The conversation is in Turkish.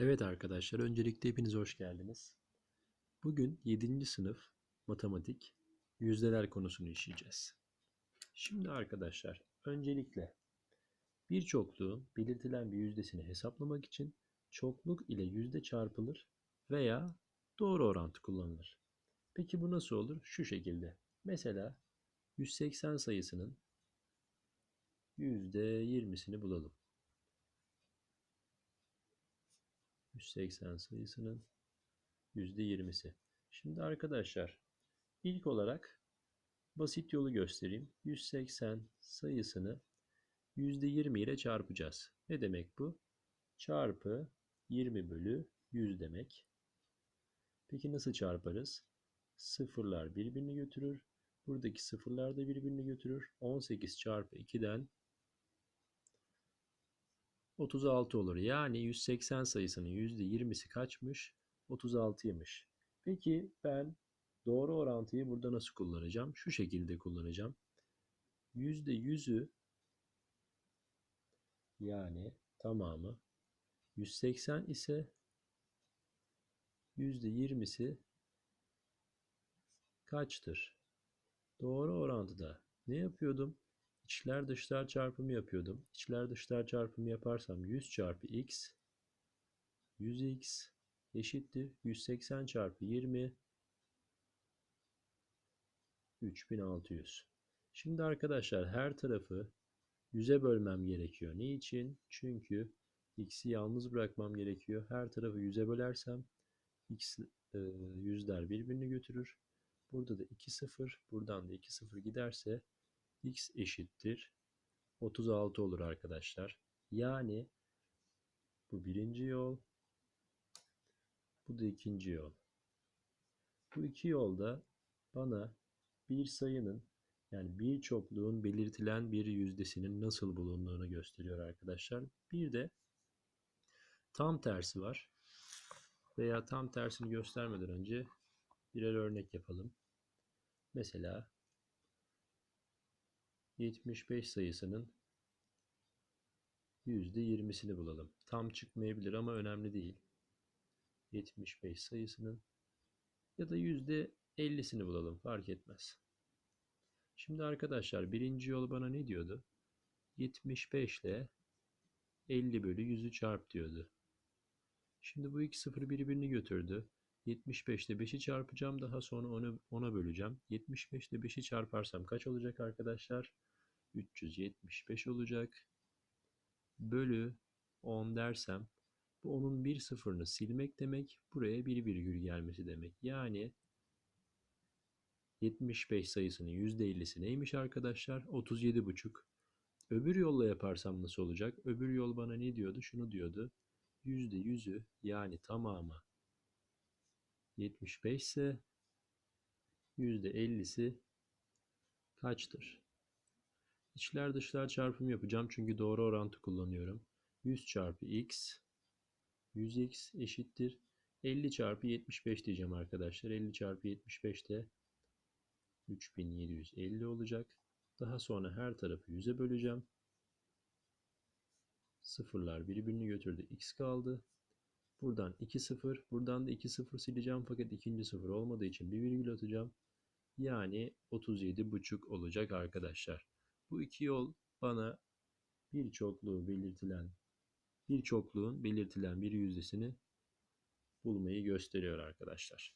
Evet arkadaşlar, öncelikle hepiniz hoş geldiniz. Bugün 7. sınıf matematik yüzdeler konusunu işleyeceğiz. Şimdi arkadaşlar, öncelikle bir çokluğun belirtilen bir yüzdesini hesaplamak için çokluk ile yüzde çarpılır veya doğru orantı kullanılır. Peki bu nasıl olur? Şu şekilde. Mesela 180 sayısının %20'sini bulalım. 180 sayısının %20'si. Şimdi arkadaşlar ilk olarak basit yolu göstereyim. 180 sayısını %20 ile çarpacağız. Ne demek bu? Çarpı 20 bölü 100 demek. Peki nasıl çarparız? Sıfırlar birbirini götürür. Buradaki sıfırlar da birbirini götürür. 18 çarpı 2'den 36 olur. Yani 180 sayısının %20'si kaçmış? 36'ymış. Peki ben doğru orantıyı burada nasıl kullanacağım? Şu şekilde kullanacağım. %100'ü yani tamamı 180 ise %20'si kaçtır? Doğru orantıda ne yapıyordum? İçler dışlar çarpımı yapıyordum. İçler dışlar çarpımı yaparsam 100 çarpı x 100x eşittir 180 çarpı 20 3600. Şimdi arkadaşlar her tarafı 100'e bölmem gerekiyor. Niçin? Çünkü x'i yalnız bırakmam gerekiyor. Her tarafı 100'e bölersem x e, yüzler birbirini götürür. Burada da 2 0, buradan da 2 0 giderse x eşittir 36 olur arkadaşlar. Yani bu birinci yol, bu da ikinci yol. Bu iki yolda bana bir sayının yani bir çokluğun belirtilen bir yüzdesinin nasıl bulunduğunu gösteriyor arkadaşlar. Bir de tam tersi var. Veya tam tersini göstermeden önce birer örnek yapalım. Mesela 75 sayısının %20'sini bulalım. Tam çıkmayabilir ama önemli değil. 75 sayısının ya da %50'sini bulalım fark etmez. Şimdi arkadaşlar birinci yol bana ne diyordu? 75 ile 50 bölü 100'ü çarp diyordu. Şimdi bu iki sıfır birbirini götürdü. 75 ile 5'i çarpacağım. Daha sonra onu 10'a böleceğim. 75 ile 5'i çarparsam kaç olacak arkadaşlar? 375 olacak. Bölü 10 dersem bu onun bir sıfırını silmek demek. Buraya bir virgül gelmesi demek. Yani 75 sayısının %50'si neymiş arkadaşlar? 37,5. Öbür yolla yaparsam nasıl olacak? Öbür yol bana ne diyordu? Şunu diyordu. %100'ü yani tamamı 75 ise %50'si kaçtır? İçler dışlar çarpımı yapacağım çünkü doğru orantı kullanıyorum. 100 çarpı x 100x eşittir. 50 çarpı 75 diyeceğim arkadaşlar. 50 çarpı 75 de 3750 olacak. Daha sonra her tarafı 100'e böleceğim. Sıfırlar birbirini götürdü. X kaldı. Buradan 2 sıfır. Buradan da 2 sıfır sileceğim. Fakat ikinci sıfır olmadığı için bir virgül atacağım. Yani 37,5 olacak arkadaşlar. Bu iki yol bana bir çokluğu belirtilen bir çokluğun belirtilen bir yüzdesini bulmayı gösteriyor arkadaşlar.